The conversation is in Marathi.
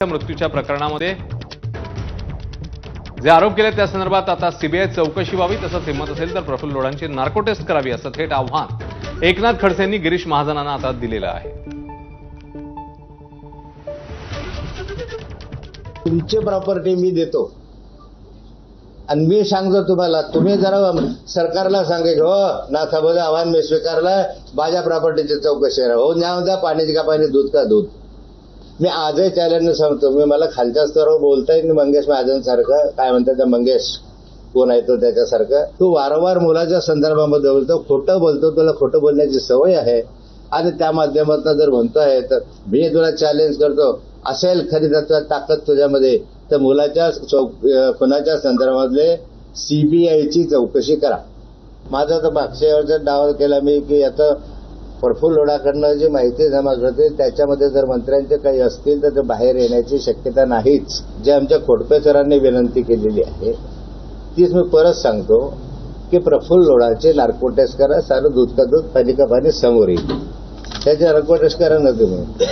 मृत्यूच्या प्रकरणामध्ये. जे आरोप केले त्या संदर्भात आता सीबीआय चौकशी व्हावी तसंच हिंमत असेल तर प्रफुल्ल लोढांची नार्को टेस्ट करावी असं थेट आव्हान एकनाथ खडसेंनी गिरीश महाजनांना आता दिलेलं आहे. तुमची प्रॉपर्टी मी देतो. आणि मी सांगतो तुम्हाला तुम्ही जरा सरकारला सांगे हो नाथाबद्दल आव्हान मी स्वीकारलं माझ्या प्रॉपर्टीची चौकशी हो न्या द्या पाण्याची का पाणी दूध का दूध? मी आजही चॅलेंज सांगतो मी मला खालच्या स्तरावर बोलता येईल मंगेश महाजनसारखं काय म्हणतात त्या मंगेश? कोण आहे तो त्याच्यासारखं? तू वारंवार मुलाच्या संदर्भामध्ये बोलतो खोटं बोलतो तुला खोटं बोलण्याची सवय आहे. आणि त्या माध्यमातून जर म्हणतोय तर मी तुला चॅलेंज करतो असेल खरी तर ताकद तुझ्यामध्ये तर मुलाच्या चौक खुनाच्या संदर्भातले सीबीआयची चौकशी करा. माझा तर मागच्या वेळचा दावा केला मी की याचं प्रफुल्ल लोढाकडनं जी माहिती जमा करते त्याच्यामध्ये जर मंत्र्यांचे काही असतील तर ते बाहेर येण्याची शक्यता नाहीच. जे आमच्या खोडपे सरांनी विनंती केलेली आहे तीच मी परत सांगतो की प्रफुल्ल लोढाचे नार्को टेस्ट करा सारं दूध का दूध पाणी का पाणी समोर येईल. त्याचे नार्को टेस्ट करा ना तुम्ही